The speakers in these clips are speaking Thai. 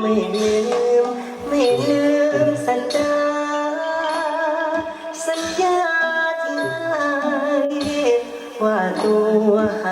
ไม่ลืมไม่ลืม ไม่ลืมสัญญา สัญญาที่ให้ว่าตัวหา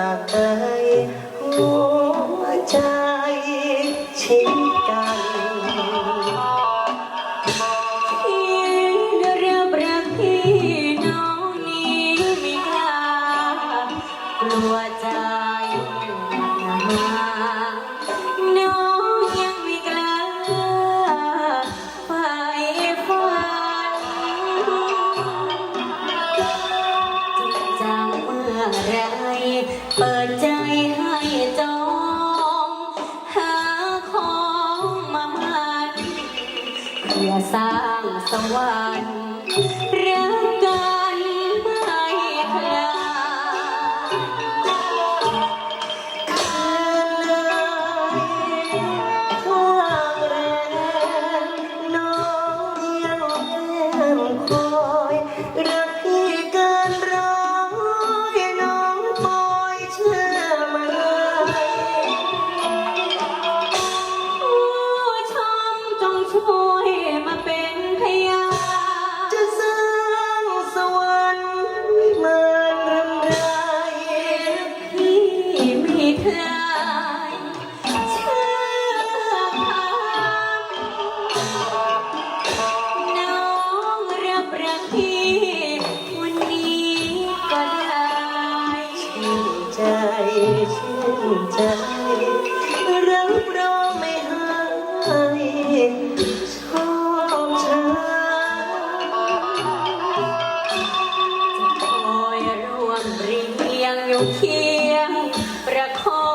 พื่อสร้างสวรรค์รักกันไม่คลายข้างแรงน้องยังแก้มคอยรัก ใจรับรองไม่หายชอบเธอคอยร่วมเรียงอยู่เคียง ประคอ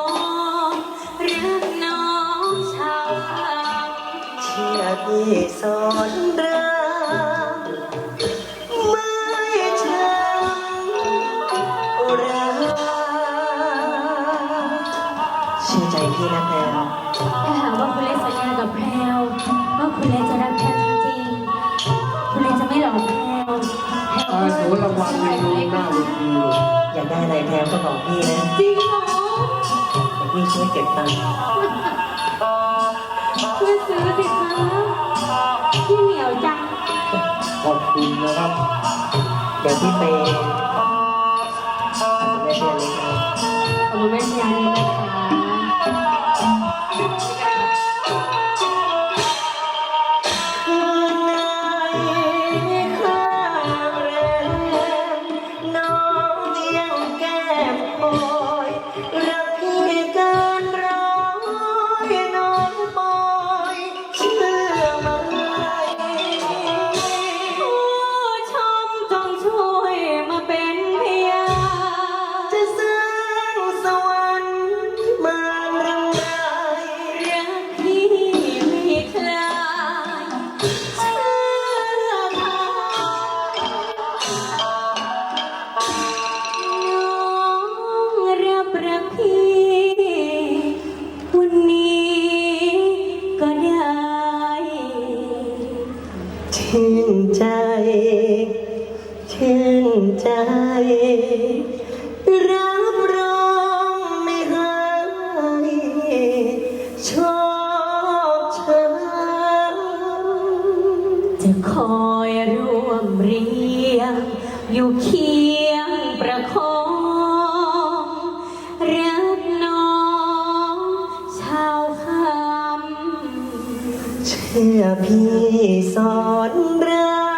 งรักน้องชาวคเชื่อพี่สอนรัก ใจพี่นะแพรำถ้าหากว่าคุณเล็กสัญญากับแพรวว่าคุณเล็กจะรักแพรวจริงๆคุณเล็กจะไม่หลอกแพรวแพรวอาสูรางวัลยังอยู่หน้าเวทีอย่ากได้อะไรแพรก็บอกพี่นะจริงเหรอเดี๋ยวพี่ช่วยเก็บตังค์เพื่อซื้อสิคะพี่เหนียวจังขอบคุณนะครับเดี๋ยวพี่ไป รักพี่ วันนี้ก็ได้ชื่นใจ ชื่นใจ รับรองไม่หายชอบเธอจะคอยร่วมเรียงอยู่เคียง ชื่อพี่สอนรัก